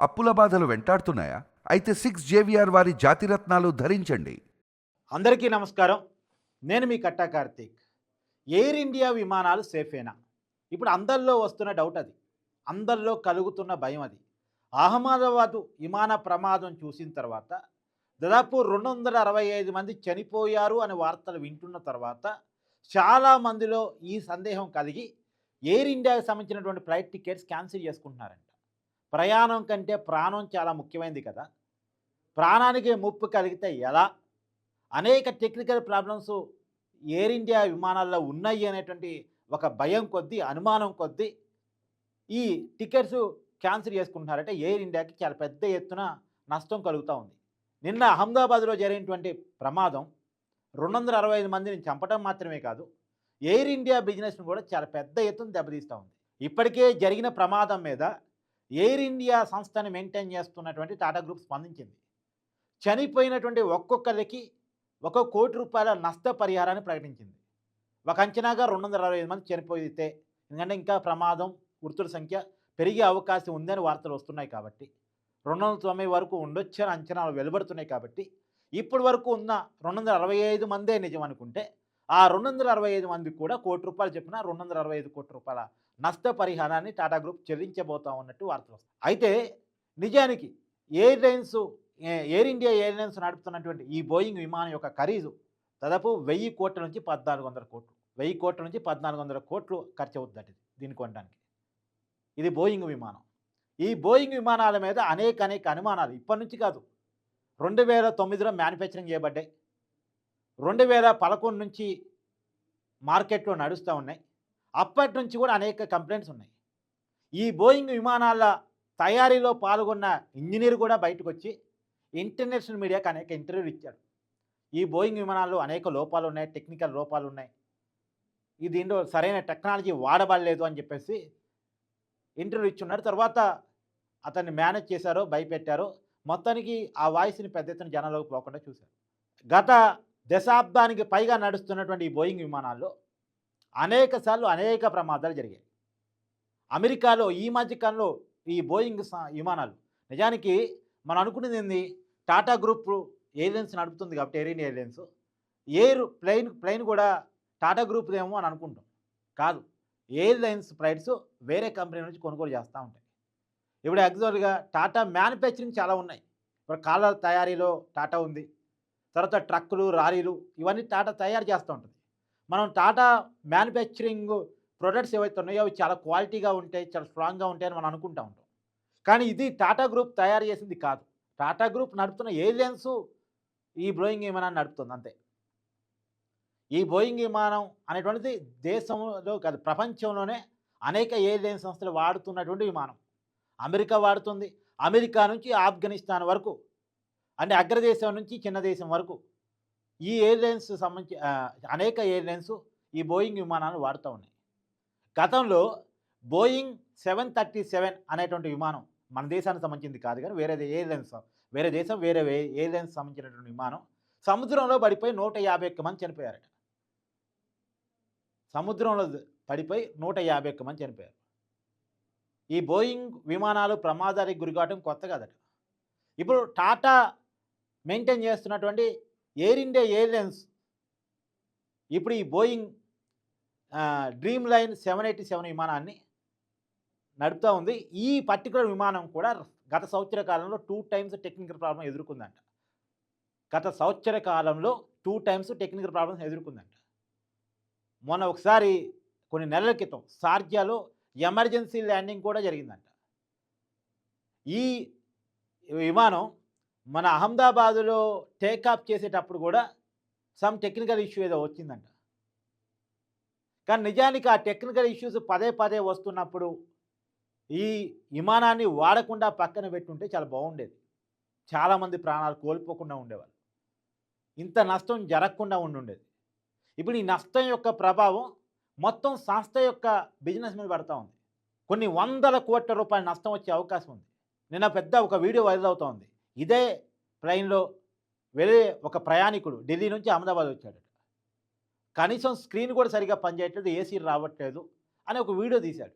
అప్పుల బాధలు వెంటాడుతున్నాయా? అయితే సిక్స్ జేవిఆర్ వారి జాతిరత్నాలు ధరించండి. అందరికీ నమస్కారం. నేను మీ కట్టా కార్తీక్. ఎయిర్ ఇండియా విమానాలు సేఫేనా? ఇప్పుడు అందరిలో వస్తున్న డౌట్ అది. అందరిలో కలుగుతున్న భయం అది. అహ్మదాబాదు విమాన ప్రమాదం చూసిన తర్వాత దాదాపు రెండు వందల అరవై ఐదు మంది చనిపోయారు అనే వార్తలు వింటున్న తర్వాత చాలా మందిలో ఈ సందేహం కలిగి ఎయిర్ ఇండియాకి సంబంధించినటువంటి ఫ్లైట్ టికెట్స్ క్యాన్సిల్ చేసుకుంటున్నారండి. ప్రయాణం కంటే ప్రాణం చాలా ముఖ్యమైనది కదా. ప్రాణానికి ముప్పు కలిగితే ఎలా? అనేక టెక్నికల్ ప్రాబ్లమ్స్ ఎయిర్ ఇండియా విమానాల్లో ఉన్నాయి అనేటువంటి ఒక భయం కొద్దీ అనుమానం కొద్దీ ఈ టికెట్స్ క్యాన్సిల్ చేసుకుంటున్నారంటే ఎయిర్ ఇండియాకి చాలా పెద్ద ఎత్తున నష్టం కలుగుతూ ఉంది. నిన్న అహ్మదాబాద్లో జరిగినటువంటి ప్రమాదం రెండు వందల అరవై ఐదు మందిని చంపడం మాత్రమే కాదు ఎయిర్ ఇండియా బిజినెస్ను కూడా చాలా పెద్ద ఎత్తున దెబ్బతీస్తూ ఉంది. ఇప్పటికే జరిగిన ప్రమాదం మీద ఎయిర్ ఇండియా సంస్థని మెయింటైన్ చేస్తున్నటువంటి టాటా గ్రూప్ స్పందించింది. చనిపోయినటువంటి ఒక్కొక్కరికి ఒక కోటి రూపాయల నష్టపరిహారాన్ని ప్రకటించింది. ఒక అంచనాగా రెండు వందల అరవై ఐదు మంది చనిపోయితే ఎందుకంటే ఇంకా ప్రమాదం మృతుల సంఖ్య పెరిగే అవకాశం ఉందని వార్తలు వస్తున్నాయి కాబట్టి రెండు వందల తొంభై వరకు ఉండొచ్చని అంచనాలు వెలువడుతున్నాయి కాబట్టి ఇప్పటి వరకు ఉన్న రెండు వందల అరవై ఐదు మందే నిజం అనుకుంటే ఆ రెండు వందల అరవై ఐదు మందికి కూడా కోటి రూపాయలు చెప్పిన రెండు వందల అరవై ఐదు కోట్ల రూపాయల నష్టపరిహారాన్ని టాటా గ్రూప్ చెల్లించబోతా ఉన్నట్టు వార్తలు వస్తాయి. అయితే నిజానికి ఎయిర్లైన్స్ ఎయిర్ ఇండియా ఎయిర్లైన్స్ నడుపుతున్నటువంటి ఈ బోయింగ్ విమానం యొక్క ఖరీదు దాదాపు వెయ్యి కోట్ల నుంచి పద్నాలుగు వందల కోట్లు. వెయ్యి కోట్ల నుంచి పద్నాలుగు వందల కోట్లు ఖర్చు అవుతుందట ఇది దీన్ని కొనడానికి. ఇది బోయింగ్ విమానం. ఈ బోయింగ్ విమానాల మీద అనేక అనేక అనుమానాలు. ఇప్పటి నుంచి కాదు రెండు వేల తొమ్మిదిలో మ్యానుఫ్యాక్చరింగ్ చేయబడ్డాయి. రెండు వేల పదకొండు నుంచి మార్కెట్లో నడుస్తూ ఉన్నాయి. అప్పటి నుంచి కూడా అనేక కంప్లైంట్స్ ఉన్నాయి. ఈ బోయింగ్ విమానాల తయారీలో పాల్గొన్న ఇంజనీర్ కూడా బయటకు వచ్చి ఇంటర్నేషనల్ మీడియాకి అనేక ఇంటర్వ్యూలు ఇచ్చాడు. ఈ బోయింగ్ విమానాల్లో అనేక లోపాలు ఉన్నాయి టెక్నికల్ లోపాలు ఉన్నాయి. ఈ దీంట్లో సరైన టెక్నాలజీ వాడబడలేదు అని చెప్పేసి ఇంటర్వ్యూ ఇచ్చున్నాడు. తర్వాత అతన్ని మేనేజ్ చేశారో భయపెట్టారో. మొత్తానికి ఆ వాయిస్ని పెద్ద ఎత్తున జనాల్లోకి పోకుండా చూశారు. గత దశాబ్దానికి పైగా నడుస్తున్నటువంటి ఈ బోయింగ్ విమానాల్లో అనేక సార్లు అనేక ప్రమాదాలు జరిగాయి. అమెరికాలో ఈ మధ్యకాలంలో ఈ బోయింగ్ విమానాలు నిజానికి మనం అనుకునేది ఏంది? టాటా గ్రూప్ ఎయిర్లైన్స్ నడుపుతుంది కాబట్టి Air India airlines. Airplane plane కూడా టాటా గ్రూప్దేమో అని అనుకుంటాం. కాదు. ఎయిర్లైన్స్ ఫ్లైట్స్ వేరే కంపెనీ నుంచి కొనుగోలు చేస్తూ ఉంటాయి. ఇప్పుడు యాక్చువల్గా టాటా మ్యానుఫ్యాక్చరింగ్ చాలా ఉన్నాయి. ఇప్పుడు కాళ్ళ తయారీలో టాటా ఉంది. తర్వాత ట్రక్కులు రారీలు ఇవన్నీ టాటా తయారు చేస్తూ ఉంటుంది. మనం టాటా మ్యానుఫ్యాక్చరింగ్ ప్రొడక్ట్స్ ఏవైతే ఉన్నాయో అవి చాలా క్వాలిటీగా ఉంటాయి చాలా స్ట్రాంగ్గా ఉంటాయని మనం అనుకుంటా ఉంటాం. కానీ ఇది టాటా గ్రూప్ తయారు చేసింది కాదు. టాటా గ్రూప్ నడుపుతున్న ఎయిర్లైన్స్ ఈ బోయింగ్ విమానాన్ని నడుపుతుంది అంతే. ఈ బోయింగ్ విమానం అనేటువంటిది దేశంలో కాదు ప్రపంచంలోనే అనేక ఎయిర్లైన్ సంస్థలు వాడుతున్నటువంటి విమానం. అమెరికా వాడుతుంది. అమెరికా నుంచి ఆఫ్ఘనిస్తాన్ వరకు అంటే అగ్రదేశం నుంచి చిన్న దేశం వరకు ఈ ఎయిర్లైన్స్ సంబంధించి అనేక ఎయిర్లైన్స్ ఈ బోయింగ్ విమానాలు వాడుతూ ఉన్నాయి. గతంలో బోయింగ్ సెవెన్ థర్టీ సెవెన్ అనేటువంటి విమానం మన దేశానికి సంబంధించింది కాదు కానీ వేరే ఎయిర్లైన్స్ వేరే దేశం వేరే ఎయిర్లైన్స్ సంబంధించినటువంటి విమానం సముద్రంలో పడిపోయి నూట యాభై ఒక్క మంది చనిపోయారట. సముద్రంలో పడిపోయి నూట యాభై ఒక్క మంది చనిపోయారు. ఈ బోయింగ్ విమానాలు ప్రమాదానికి గురికావడం కొత్త కదట. ఇప్పుడు టాటా మెయింటైన్ చేస్తున్నటువంటి ఎయిర్ ఇండియా ఎయిర్లైన్స్. ఇప్పుడు ఈ Boeing dream line seven eighty seven విమానాన్ని నడుపుతూ ఉంది. ఈ పర్టికులర్ విమానం కూడా గత సంవత్సర కాలంలో టూ టైమ్స్ టెక్నికల్ ప్రాబ్లం ఎదుర్కొందంట. గత సంవత్సర కాలంలో టూ టైమ్స్ టెక్నికల్ ప్రాబ్లమ్స్ ఎదుర్కొందంట. మొన్న ఒకసారి కొన్ని నెలల క్రితం సార్జాలో ఎమర్జెన్సీ ల్యాండింగ్ కూడా జరిగిందంట. ఈ విమానం మన అహ్మదాబాదులో టేకాఫ్ చేసేటప్పుడు కూడా సమ్ టెక్నికల్ ఇష్యూ ఏదో వచ్చిందంట. కానీ నిజానికి ఆ టెక్నికల్ ఇష్యూస్ పదే పదే వస్తున్నప్పుడు ఈ విమానాన్ని వాడకుండా పక్కన పెట్టుంటే చాలా బాగుండేది. చాలామంది ప్రాణాలు కోల్పోకుండా ఉండేవాళ్ళు. ఇంత నష్టం జరగకుండా ఉండుండేది. ఇప్పుడు ఈ నష్టం యొక్క ప్రభావం మొత్తం సంస్థ యొక్క బిజినెస్ మీద పడతా ఉంది. కొన్ని వందల కోట్ల రూపాయల నష్టం వచ్చే అవకాశం ఉంది. నిన్న పెద్ద ఒక వీడియో వైరల్ అవుతా ఉంది. ఇదే ట్రైన్లో వెళ్ళే ఒక ప్రయాణికుడు ఢిల్లీ నుంచి అహ్మదాబాద్ వచ్చాడు కనీసం స్క్రీన్ కూడా సరిగా పనిచేయట్లేదు ఏసీ రావట్లేదు అని ఒక వీడియో తీశాడు.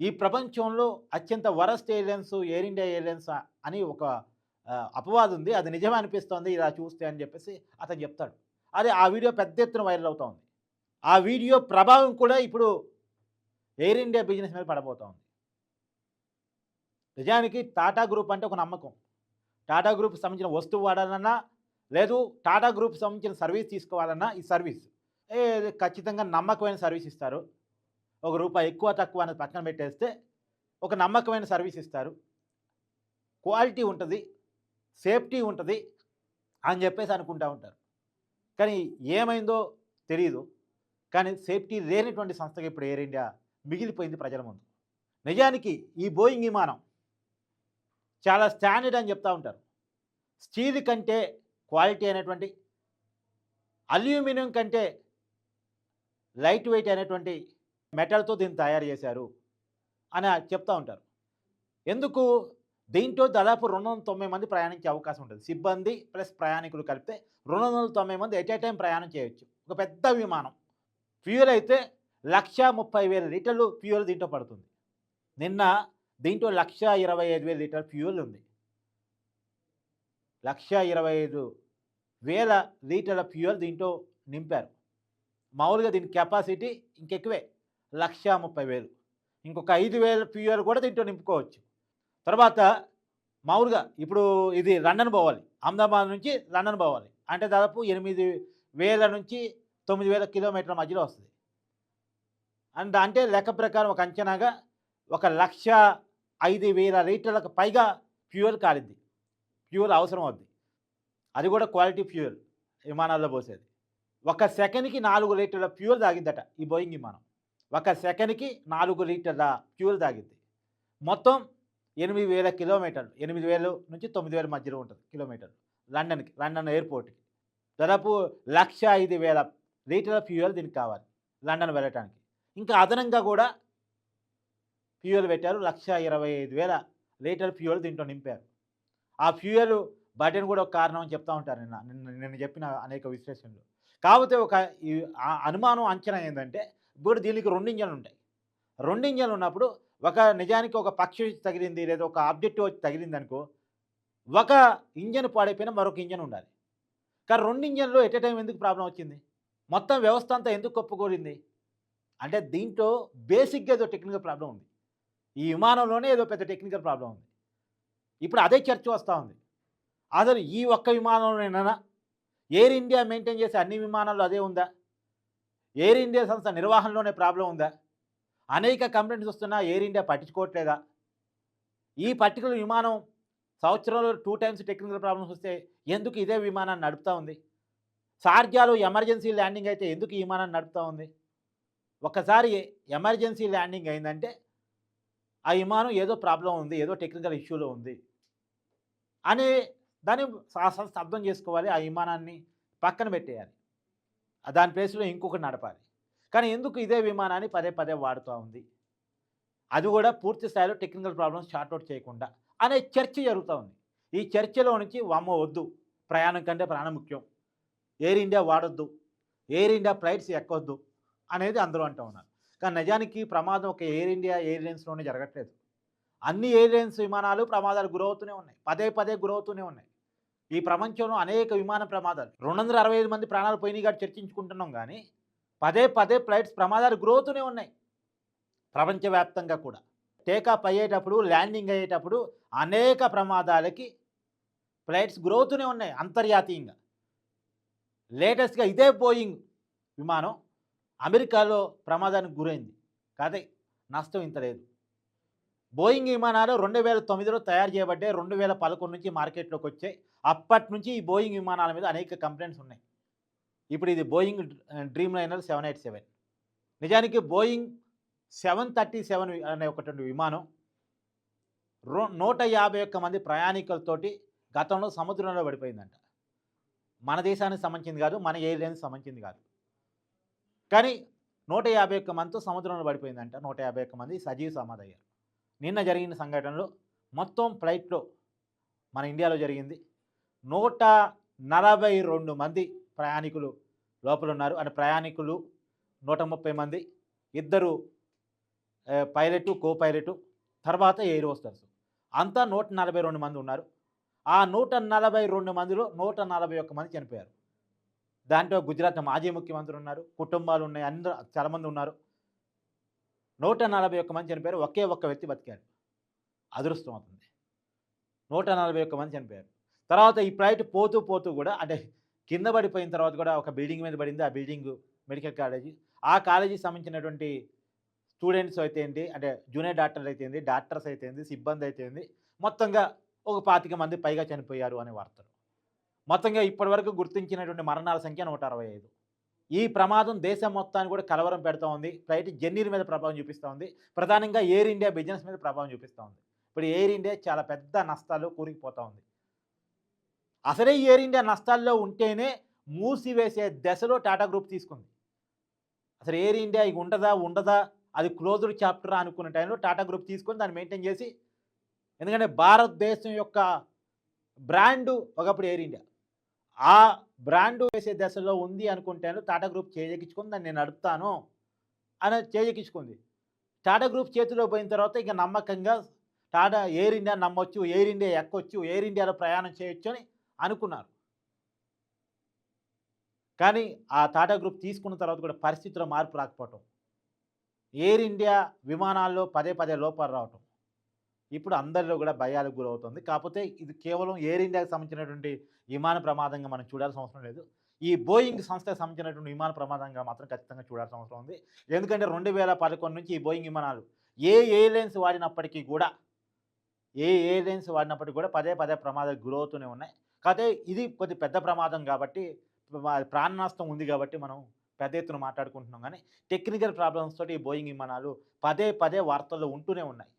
ఈ ప్రపంచంలో అత్యంత worst airlines Air India airlines అని ఒక అపవాదు అపవాదం ఉంది. అది నిజమే అనిపిస్తోంది ఇలా చూస్తే అని చెప్పేసి అతను చెప్తాడు. అదే ఆ వీడియో పెద్ద ఎత్తున వైరల్ అవుతూ ఉంది. ఆ వీడియో ప్రభావం కూడా ఇప్పుడు ఎయిర్ ఇండియా బిజినెస్ మీద పడబోతోంది నిజానికి టాటా గ్రూప్ అంటే ఒక నమ్మకం. టాటా గ్రూప్కి సంబంధించిన వస్తువు వాడాలన్నా లేదు టాటా గ్రూప్ సంబంధించిన సర్వీస్ తీసుకోవాలన్నా ఈ సర్వీస్. ఖచ్చితంగా నమ్మకమైన సర్వీస్ ఇస్తారు. ఒక రూపాయి ఎక్కువ తక్కువ అనేది పక్కన పెట్టేస్తే ఒక నమ్మకమైన సర్వీస్ ఇస్తారు. క్వాలిటీ ఉంటుంది సేఫ్టీ ఉంటుంది అని చెప్పేసి అనుకుంటా ఉంటారు. కానీ ఏమైందో తెలియదు కానీ సేఫ్టీ లేనటువంటి సంస్థగా ఇప్పుడు ఎయిర్ ఇండియా మిగిలిపోయింది ప్రజల ముందు. నిజానికి ఈ బోయింగ్ విమానం చాలా స్టాండర్డ్ అని చెప్తూ ఉంటారు. స్టీల్ కంటే క్వాలిటీ అనేటువంటి అల్యూమినియం కంటే లైట్ వెయిట్ అనేటువంటి మెటల్తో దీన్ని తయారు చేశారు అని చెప్తూ ఉంటారు. ఎందుకు? దీంట్లో దాదాపు రెండు వందల తొంభై మంది ప్రయాణించే అవకాశం ఉంటుంది. సిబ్బంది ప్లస్ ప్రయాణికులు కలిపితే రెండు వందల తొంభై మంది ఎట్ ఏ టైం ప్రయాణం చేయొచ్చు. ఒక పెద్ద విమానం. ఫ్యూయల్ అయితే లక్ష ముప్పై వేల లీటర్లు ఫ్యూయల్ దీంట్లో పడుతుంది. నిన్న దీంట్లో లక్ష ఇరవై ఐదు వేల లీటర్ ఫ్యూయల్ ఉంది. లక్ష ఇరవై ఐదు వేల లీటర్ల ఫ్యూయల్ దీంట్లో నింపారు. మామూలుగా దీని కెపాసిటీ ఇంకెక్కువే లక్ష ముప్పై వేలు. ఇంకొక ఐదు వేల ఫ్యూయల్ కూడా దీంట్లో నింపుకోవచ్చు. తర్వాత మామూలుగా ఇప్పుడు ఇది లండన్ పోవాలి అహ్మదాబాద్ నుంచి లండన్ పోవాలి అంటే దాదాపు ఎనిమిది వేల నుంచి తొమ్మిది వేల కిలోమీటర్ల మధ్యలో వస్తుంది. అండ్ అంటే లెక్క ప్రకారం ఒక అంచనాగా ఒక లక్ష ఐదు వేల లీటర్లకు పైగా ఫ్యూయల్ కాలిద్ది ఫ్యూయల్ అవసరం అవుద్ది. అది కూడా క్వాలిటీ ఫ్యూయల్ విమానాల్లో పోసేది. ఒక సెకండ్కి నాలుగు లీటర్ల ఫ్యూయల్ తాగిందట ఈ బోయింగ్ విమానం. ఒక సెకండ్కి నాలుగు లీటర్ల ఫ్యూయల్ తాగిద్ది మొత్తం ఎనిమిది వేల కిలోమీటర్లు ఎనిమిది వేలు నుంచి తొమ్మిది వేల మధ్యలో ఉంటుంది కిలోమీటర్లు లండన్కి లండన్ ఎయిర్పోర్ట్కి. దాదాపు లక్ష ఐదు వేల లీటర్ల ఫ్యూయల్ దీనికి కావాలి లండన్ వెళ్ళటానికి. ఇంకా అదనంగా కూడా ఫ్యూయల్ పెట్టారు. లక్ష ఇరవై ఐదు వేల లీటర్ ఫ్యూయల్ దీంట్లో నింపారు. ఆ ఫ్యూయల్ బటన్ కూడా ఒక కారణం అని చెప్తా ఉంటారు నిన్న. నిన్న చెప్పిన అనేక విశ్లేషణలు. కాకపోతే ఒక అనుమానం అంచనా ఏంటంటే ఇప్పుడు దీనికి రెండు ఇంజన్లు ఉంటాయి. రెండు ఇంజన్లు ఉన్నప్పుడు ఒక నిజానికి ఒక పక్షి తగిలింది లేదా ఒక ఆబ్జెక్టివ్ వచ్చి తగిలింది అనుకో ఒక ఇంజన్ పాడైపోయినా మరొక ఇంజన్ ఉండాలి. కానీ రెండు ఇంజన్లు ఎట్ టైం ఎందుకు ప్రాబ్లం వచ్చింది? మొత్తం వ్యవస్థ అంతా ఎందుకు కొప్పుకోరింది అంటే దీంట్లో బేసిక్గా ఏదో టెక్నికల్ ప్రాబ్లం ఉంది. ఈ విమానంలోనే ఏదో పెద్ద టెక్నికల్ ప్రాబ్లం ఉంది. ఇప్పుడు అదే చర్చ వస్తూ ఉంది. అసలు ఈ ఒక్క విమానంలోనైనా? ఎయిర్ ఇండియా మెయింటైన్ చేసే అన్ని విమానాల్లో అదే ఉందా? ఎయిర్ ఇండియా సంస్థ నిర్వహణలోనే ప్రాబ్లం ఉందా? అనేక కంప్లైంట్స్ వస్తున్నా ఎయిర్ ఇండియా పట్టించుకోవట్లేదా? ఈ పర్టికులర్ విమానం సంవత్సరంలో టూ టైమ్స్ టెక్నికల్ ప్రాబ్లమ్స్ వస్తే ఎందుకు ఇదే విమానాన్ని నడుపుతూ ఉంది? సార్జాలో ఎమర్జెన్సీ ల్యాండింగ్ అయితే ఎందుకు ఈ విమానాన్ని నడుపుతూ ఉంది? ఒకసారి ఎమర్జెన్సీ ల్యాండింగ్ అయిందంటే ఆ విమానం ఏదో ప్రాబ్లం ఉంది ఏదో టెక్నికల్ ఇష్యూలో ఉంది అని దాన్ని సంస్థ అర్థం చేసుకోవాలి ఆ విమానాన్ని పక్కన పెట్టేయాలి. దాని ప్లేస్లో ఇంకొకటి నడపాలి. కానీ ఎందుకు ఇదే విమానాన్ని పదే పదే వాడుతూ ఉంది? అది కూడా పూర్తి స్థాయిలో టెక్నికల్ ప్రాబ్లమ్స్ అవుట్ చేయకుండా అనే చర్చ జరుగుతూ ఉంది. ఈ చర్చలో నుంచి వామ్మో వద్దు ప్రయాణం కంటే ప్రాణం ముఖ్యం. ఎయిర్ ఇండియా వాడొద్దు ఎయిర్ ఇండియా ఫ్లైట్స్ ఎక్కొద్దు అనేది అందరూ అంటూ ఉన్నారు. కానీ నిజానికి ప్రమాదం ఒక ఎయిర్ ఇండియా ఎయిర్లైన్స్లోనే జరగట్లేదు. అన్ని ఎయిర్లైన్స్ విమానాలు ప్రమాదాలు గురవుతూనే ఉన్నాయి. పదే పదే గురవుతూనే ఉన్నాయి. ఈ ప్రపంచంలో అనేక విమాన ప్రమాదాలు. రెండు వందల అరవై ఐదు మంది ప్రాణాలు పోయినాయి కాబట్టి చర్చించుకుంటున్నాం కానీ పదే పదే ఫ్లైట్స్ ప్రమాదాలు గురవుతూనే ఉన్నాయి. ప్రపంచవ్యాప్తంగా కూడా. టేకాఫ్ అయ్యేటప్పుడు ల్యాండింగ్ అయ్యేటప్పుడు అనేక ప్రమాదాలకి ఫ్లైట్స్ గురవుతూనే ఉన్నాయి అంతర్జాతీయంగా. లేటెస్ట్గా ఇదే బోయింగ్ విమానం అమెరికాలో ప్రమాదానికి గురైంది. కాదే నష్టం ఇంత లేదు. బోయింగ్ విమానాలు రెండు వేల తొమ్మిదిలో తయారు చేయబడ్డాయి. రెండు వేల పదకొండు నుంచి మార్కెట్లోకి వచ్చాయి. అప్పటి నుంచి ఈ బోయింగ్ విమానాల మీద అనేక కంప్లైంట్స్ ఉన్నాయి. ఇప్పుడు ఇది Boeing Dreamliner seven eight seven. నిజానికి బోయింగ్ సెవెన్ థర్టీ సెవెన్ అనే ఒకటి విమానం రో నూట యాభై ఒక్క మంది ప్రయాణికులతోటి గతంలో సముద్రంలో పడిపోయిందంట. మన దేశానికి సంబంధించింది కాదు మన ఎయిర్లైన్స్ సంబంధించింది కాదు. కానీ నూట యాభై ఒక్క మందితో సముద్రంలో పడిపోయిందంట. నూట యాభై ఒక్క మంది సజీవ సమాధి అయ్యారు నిన్న జరిగిన సంఘటనలో మొత్తం ఫ్లైట్లో మన ఇండియాలో జరిగింది. నూట నలభై రెండు మంది ప్రయాణికులు లోపల ఉన్నారు. అంటే ప్రయాణికులు నూట ముప్పై మంది. ఇద్దరు పైలట్ కో పైలట్ తర్వాత ఎయిర్ హోస్టర్స్. అంతా నూట నలభై రెండు మంది ఉన్నారు. ఆ నూట నలభై రెండు మందిలో నూట నలభై ఒక్క మంది చనిపోయారు. దాంట్లో గుజరాత్ మాజీ ముఖ్యమంత్రి ఉన్నారు కుటుంబాలు ఉన్నాయి అందరూ చాలామంది ఉన్నారు నూట నలభై ఒక్క మంది చనిపోయారు ఒకే ఒక్క వ్యక్తి బతికారు అదృష్టం అవుతుంది. నూట నలభై ఒక్క మంది చనిపోయారు. తర్వాత ఈ ఫ్లైట్ పోతూ పోతూ కూడా అంటే కింద పడిపోయిన తర్వాత కూడా ఒక బిల్డింగ్ మీద పడింది. ఆ బిల్డింగ్ మెడికల్ కాలేజీ. ఆ కాలేజీకి సంబంధించినటువంటి స్టూడెంట్స్ అయితే ఏంటి అంటే జూనియర్ డాక్టర్స్ అయితే డాక్టర్స్ అయితేంది సిబ్బంది అయితేంది మొత్తంగా ఒక పాతిక మంది పైగా చనిపోయారు అనే వార్తలు. మొత్తంగా ఇప్పటివరకు గుర్తించినటువంటి మరణాల సంఖ్య నూట అరవై ఐదు. ఈ ప్రమాదం దేశం మొత్తాన్ని కూడా కలవరం పెడుతూ ఉంది. ఫ్లైట్ జర్నీల మీద ప్రభావం చూపిస్తూ ఉంది. ప్రధానంగా ఎయిర్ ఇండియా బిజినెస్ మీద ప్రభావం చూపిస్తూ ఉంది. ఇప్పుడు ఎయిర్ ఇండియా చాలా పెద్ద నష్టాలు కూరుకుపోతూ ఉంది. అసలే ఎయిర్ ఇండియా నష్టాల్లో ఉంటేనే మూసివేసే దశలో టాటా గ్రూప్ తీసుకుంది. అసలు ఎయిర్ ఇండియా ఇక ఉండదా ఉండదా? అది క్లోజ్డ్ చాప్టర్ అనుకున్న టైంలో టాటా గ్రూప్ తీసుకొని దాన్ని మెయింటైన్ చేసి ఎందుకంటే భారతదేశం యొక్క బ్రాండు ఒకప్పుడు ఎయిర్ ఇండియా ఆ బ్రాండ్ వేసే దశలో ఉంది అనుకుంటాను. టాటా గ్రూప్ చేజకించుకుని దాన్ని నేను నడుపుతాను అని చేజెక్కించుకుంది. టాటా గ్రూప్ చేతిలో పోయిన తర్వాత ఇక నమ్మకంగా టాటా ఎయిర్ ఇండియా నమ్మొచ్చు ఎయిర్ ఇండియా ఎక్కొచ్చు ఎయిర్ ఇండియాలో ప్రయాణం చేయొచ్చు అని అనుకున్నారు. కానీ ఆ టాటా గ్రూప్ తీసుకున్న తర్వాత కూడా పరిస్థితిలో మార్పు రాకపోవటం. ఎయిర్ ఇండియా విమానాల్లో పదే పదే లోపాలు రావటం. ఇప్పుడు అందరిలో కూడా భయాలకు గురవుతుంది. కాకపోతే ఇది కేవలం ఎయిర్ ఇండియాకి సంబంధించినటువంటి విమాన ప్రమాదంగా మనం చూడాల్సిన అవసరం లేదు. ఈ బోయింగ్ సంస్థకు సంబంధించినటువంటి విమాన ప్రమాదంగా మాత్రం ఖచ్చితంగా చూడాల్సిన అవసరం ఉంది. ఎందుకంటే రెండు వేల పదకొండు నుంచి ఈ బోయింగ్ విమానాలు ఏ ఎయిర్లైన్స్ వాడినప్పటికీ కూడా ఏ ఎయిర్లైన్స్ వాడినప్పటికీ కూడా పదే పదే ప్రమాదాలు గురవుతూనే ఉన్నాయి. కాకపోతే ఇది కొద్ది పెద్ద ప్రమాదం కాబట్టి మా- ప్రాణ నష్టం ఉంది కాబట్టి మనం పెద్ద ఎత్తున మాట్లాడుకుంటున్నాం. కానీ టెక్నికల్ ప్రాబ్లమ్స్ తోటి ఈ బోయింగ్ విమానాలు పదే పదే వార్తల్లో ఉంటూనే ఉన్నాయి.